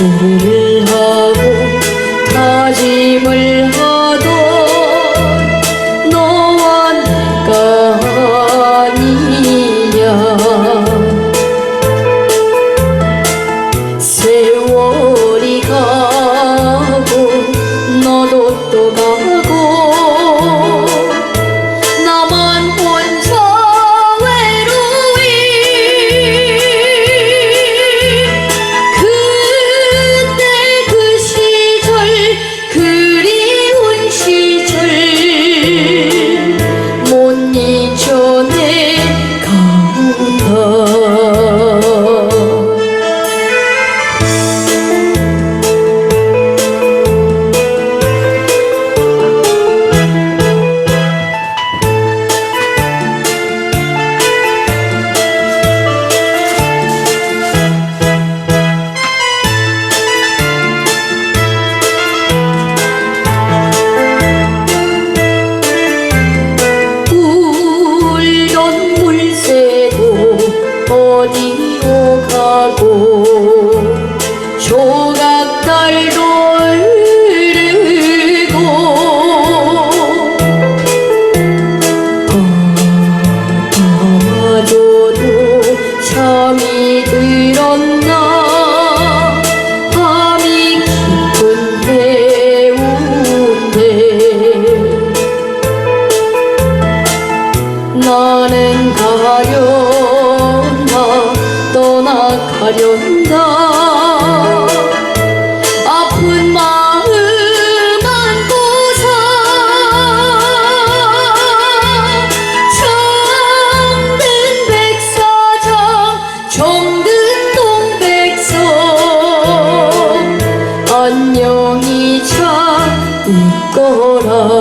눈수를 하고 다짐을 하던 너와 내가 아니냐 세월이 가고 너도 또 가고 가고 조각달도 흐르고 어마저도 잠이 들었나? 밤이 깊은 해운데 나는 가요. 어려운다. 아픈 마음 안고서 정든 백사장 정든 동백성 안녕히 잘 있거라.